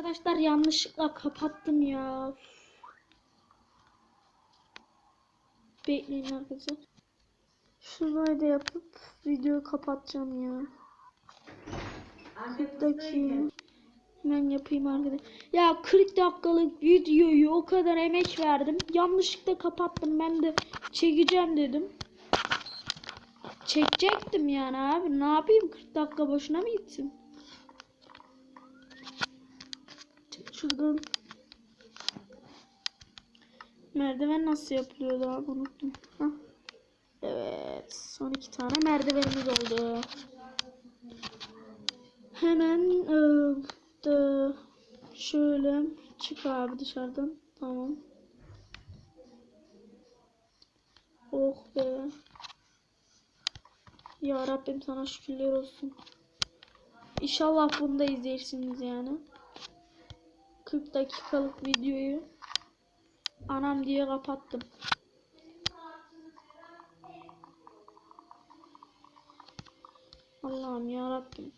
Arkadaşlar yanlışlıkla kapattım ya. Bekleyin arkadaşlar. Şurayı da yapıp videoyu kapatacağım ya. 40 dakika. Hemen yapayım arkadaşlar. Ya 40 dakikalık videoyu o kadar emek verdim. Yanlışlıkla kapattım. Ben de çekeceğim dedim. Çekecektim yani abi. Ne yapayım 40 dakika boşuna mı gitsin? Şuradan. Merdiven nasıl yapılıyordu abi unuttum. Hah. Evet. Son iki tane merdivenimiz oldu. Hemen ıı, da şöyle çık abi dışarıdan. Tamam. Oh be. Ya Rabbim sana şükürler olsun. İnşallah bunu da izlersiniz yani. 40 dakikalık videoyu anam diye kapattım. Allah'ım ya Rabbim.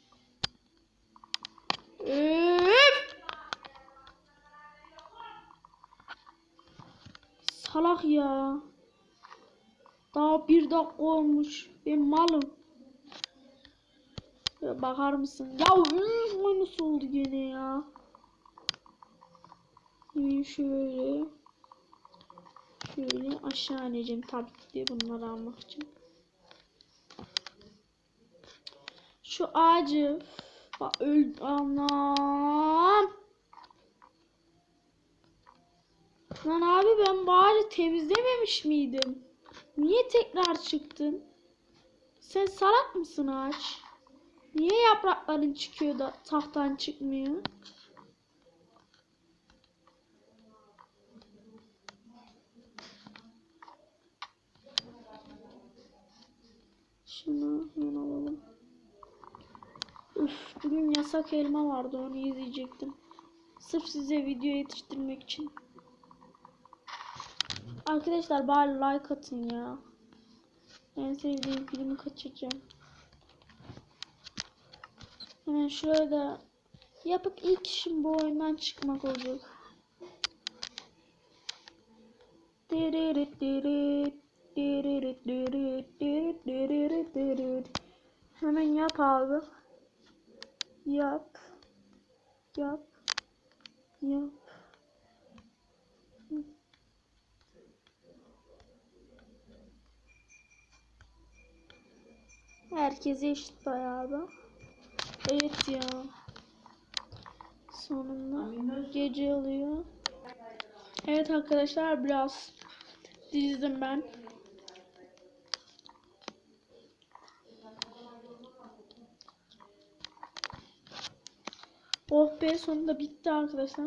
Salak ya. Daha bir dakika olmuş. Ben malım. Bakar mısın? Ya üf, o nasıl oldu gene ya? Şöyle. Şöyle aşağı ineceğim tabii ki bunları almak için. Şu ağacı Bak öl anam. Lan abi ben bari temizlememiş miydim? Niye tekrar çıktın? Sen salak mısın ağaç? Niye yaprakların çıkıyor da tahttan çıkmıyor? Şunu hemen alalım. Üf, bugün yasak elma vardı onu izleyecektim. Sırf size video yetiştirmek için. Arkadaşlar bari like atın ya. En sevdiğim filmi kaçıracağım. Hemen şöyle de yapıp ilk işim bu oyundan çıkmak olacak. Dirit, dirit diririt dirit. Hemen yap abi. Yap. Yap. Yap. Herkese eşit bayağı da. Evet ya. Sonunda gece oluyor. Evet arkadaşlar biraz dizdim ben. Oh be sonunda bitti arkadaşlar.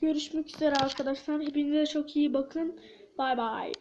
Görüşmek üzere arkadaşlar. Hepinize çok iyi bakın. Bay bay.